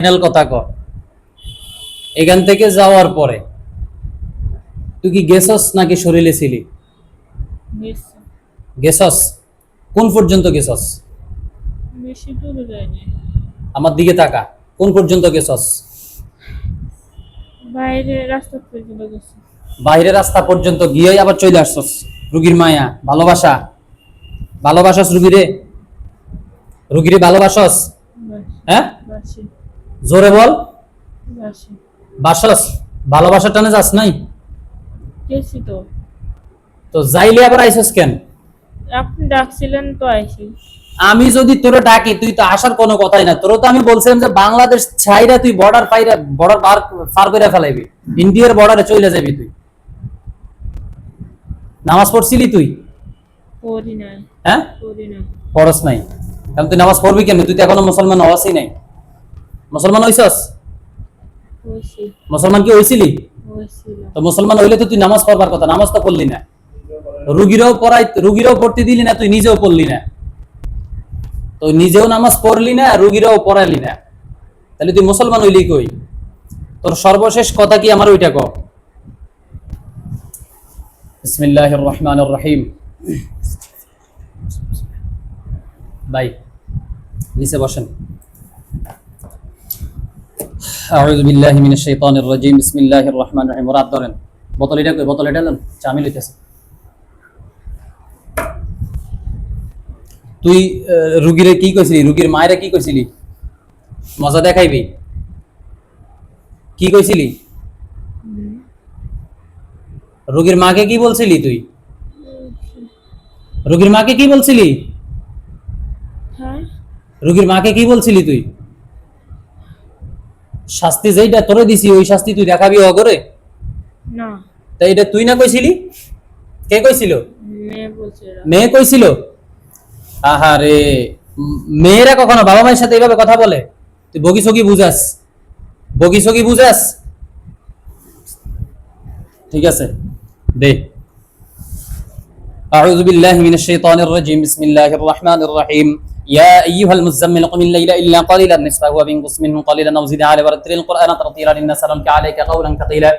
Final কথা ক। এখান থেকে যাওয়ার পরে তুই কি গেছস নাকি শরীরে ছিলি? গেছস? কোন পর্যন্ত গেছস? আমার দিকে তাকা। কোন পর্যন্ত গেছস? বাইরে রাস্তা পর্যন্ত বাইরে রাস্তা পর্যন্ত গিয়ে আবার চলে আসছস। রুগীর মায়া। ভালোবাসা। ভালোবাসস রুগীরে? রুগীরে ভালোবাসস বাসি হ্যাঁ? জোরে বল। বাসি। বাসস ভালোবাসা টানে যাস নাই? তো। তো যাইলে আবার আইসস কেন? আপনি ডাকছিলেন তো আইসি। আমি যদি তোরে ডাকি তুই তো আসার কোনো কথাই না। তোর তো আমি বলছিলাম যে বাংলাদেশ ছাইরা তুই বর্ডার পাইরা বর্ডার পার পার করে ফেলাইবি। ইন্ডিয়ার বর্ডারে চলে যাবি তুই। নামাজ পড়ছিলি তুই? পড়ি নাই। হ্যাঁ? পড়ি নাই। পড়স নাই। কারণ তুই নামাজ পড়বি কেন তুই তো এখনও মুসলমান হওয়াসই নাই। মুসলমান হইছস? মুসলমান কি হইছিলি? তো মুসলমান হইলে তো তুই নামাজ পড়বার কথা নামাজ তো পড়লি না। রুগীরাও পড়াই রুগীরাও পড়তে দিলি না তুই নিজেও পড়লি না। তো নিজেও নামাজ পড়লি না রুগীরাও পড়ালি না। তাহলে তুই মুসলমান হইলি কই? তোর সর্বশেষ কথা কি আমার ওইটা কর বিসমিল্লাহির রহমানির রহিম ভাই নিচে বসেন। আউযু বিল্লাহি মিনাশ শাইতানির রাজিম। বিসমিল্লাহির রহমানির রহিম। রাত ধরেন। বোতল এটা কই? বোতল এটা চামি লইতেছে। তুই রুগীরে কি কইছিলি? রুগীর মায়েরা কি কইছিলি? মজা দেখাইবি? কি কইছিলি? রুগীর মাকে কি বলছিলি তুই? রুগীর মাকে কি বলছিলি? হ্যাঁ? রুগীর মাকে কি বলছিলি তুই? শাস্তি যেইটা তোরে দিছি ওই শাস্তি তুই দেখাবি ও করে? না। তাই এটা তুই না কইছিলি? কে কইছিল? মেয়ে কইছিল? আহারে উম, মেয়েরা কখনো বাবা মায়ের সাথে এইভাবে কথা বলে? তুই বগি সগি বুঝাস। বগি সগি বুঝাস? ঠিক আছে দে। أعوذ بالله من الشيطان الرجيم. بسم الله الرحمن الرحيم. يا أيها المزمل قم الليل إلا قليلا. نصفه وانقص منه قليلا. أو زد عليه ورتل القرآن ترتيلا. إن سلامك عليك قولا ثقيلا.